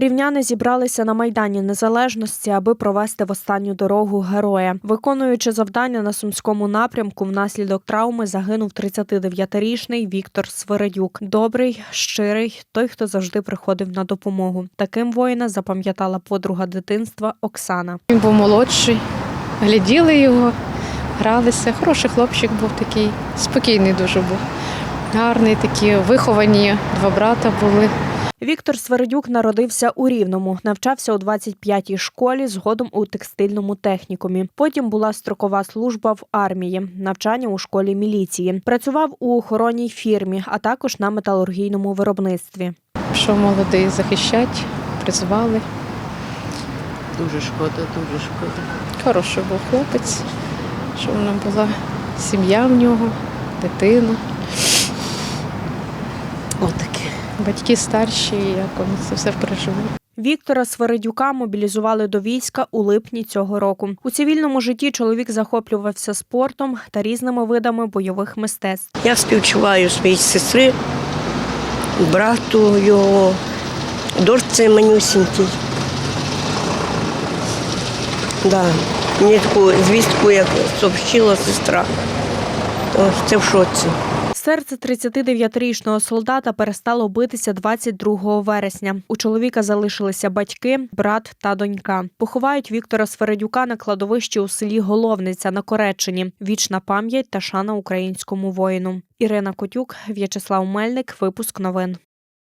Рівняни зібралися на майдані незалежності, аби провести в останню дорогу героя. Виконуючи завдання на сумському напрямку, внаслідок травми загинув 39-річний Віктор Свиридюк. Добрий, щирий, той, хто завжди приходив на допомогу. Таким воїна запам'ятала подруга дитинства Оксана. Він був молодший, гляділи його, гралися. Хороший хлопчик був такий, спокійний дуже був. Гарний, такі виховані, два брата були. Віктор Свередюк народився у Рівному, навчався у 25-й школі, згодом у текстильному технікумі. Потім була строкова служба в армії, навчання у школі міліції. Працював у охоронній фірмі, а також на металургійному виробництві. Пішов молодий захищати, призвали. Дуже шкода, дуже шкода. Хороший був хлопець, що вона була сім'я в нього, дитина. Батьки старші, як вони це все пережили. Віктора Свередюка мобілізували до війська у липні цього року. У цивільному житті чоловік захоплювався спортом та різними видами бойових мистецтв. Я співчуваю своїй сестри, брату його, дочці манюсінькій. Да. Мені таку звістку, як сообщила сестра, то це в шоці. Серце 39-річного солдата перестало битися 22 вересня. У чоловіка залишилися батьки, брат та донька. Поховають Віктора Свередюка на кладовищі у селі Головниця на Кореччині. Вічна пам'ять та шана українському воїну. Ірина Котюк, В'ячеслав Мельник. Випуск новин.